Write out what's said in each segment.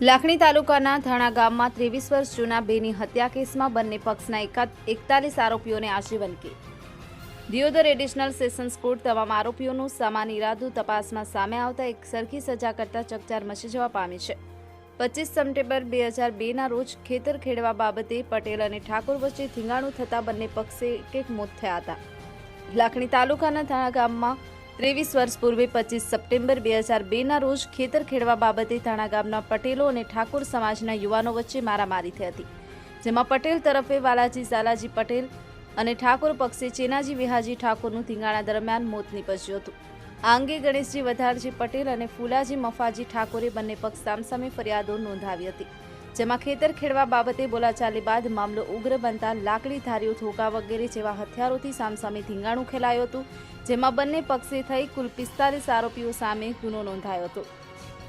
લાખણી તાલુકાના ધાણા ગામમાં ત્રેવીસ વર્ષ જૂના બેની હત્યા કેસમાં બંને પક્ષના એકાદ એકતાલીસ આરોપીઓને આજીવન કેદ દિયોદર એડિશનલ સેશન્સ કોર્ટ તમામ આરોપીઓનું સામાન ઇરાદુ તપાસમાં સામે આવતા એક સરખી સજા કરતા ચકચાર મચી જવા પામી છે. પચીસ સપ્ટેમ્બર બે હજાર બેના રોજ ખેતર ખેડવા બાબતે પટેલ અને ઠાકોર વચ્ચે થીંગાણું થતાં બંને પક્ષે એક એક મોત થયા હતા. લાખણી તાલુકાના થાણા ગામમાં ત્રેવીસ વર્ષ પૂર્વે પચીસ સપ્ટેમ્બર બે હજાર બેના રોજ ખેતર ખેડવા બાબતે થાણા ગામના પટેલો અને ઠાકોર સમાજના યુવાનો વચ્ચે મારામારી થઈ હતી, જેમાં પટેલ તરફે વાલાજી, ઝાલાજી પટેલ અને ઠાકોર પક્ષે ચેનાજી, વિહાજી ઠાકોરનું ધીંગાણા દરમિયાન મોત નીપજ્યું હતું. આ અંગે ગણેશજી, વધારજી પટેલ અને ફુલાજી, મફાજી ઠાકોરે બંને પક્ષ સામસામે ફરિયાદો નોંધાવી હતી. જેમાં ખેતર ખેડવા બાબતે બોલાચાલી બાદ મામલો ઉગ્ર બનતા લાકડી ધારીઓ ધોકા વગેરે જેવા હથિયારોથી સામસામે ધીંગાણું ખેલાયું હતું, જેમાં બંને પક્ષે થઈ કુલ પિસ્તાલીસ આરોપીઓ સામે ગુનો નોંધાયો હતો.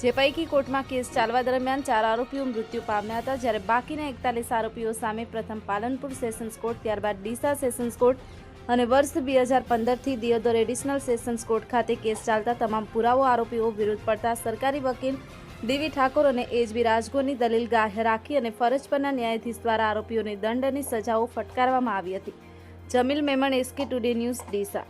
જે પૈકી કોર્ટમાં કેસ ચાલવા દરમિયાન ચાર આરોપીઓ મૃત્યુ પામ્યા હતા, જ્યારે બાકીના એકતાલીસ આરોપીઓ સામે પ્રથમ પાલનપુર સેશન્સ કોર્ટ, ત્યારબાદ ડીસા સેશન્સ કોર્ટ અને વર્ષ બે હજાર પંદરથી દિયોદર એડિશનલ સેશન્સ કોર્ટ ખાતે કેસ ચાલતા તમામ પુરાવો આરોપીઓ વિરુદ્ધ પડતા સરકારી વકીલ ડીવી ઠાકોર અને એચબી રાજગોરની દલીલ ગાહે રાખી અને ફરજ પરના ન્યાયાધીશ દ્વારા આરોપીઓને દંડ અને સજાઓ ફટકારવામાં આવી હતી. Jamil Memon, SK today news Deesa.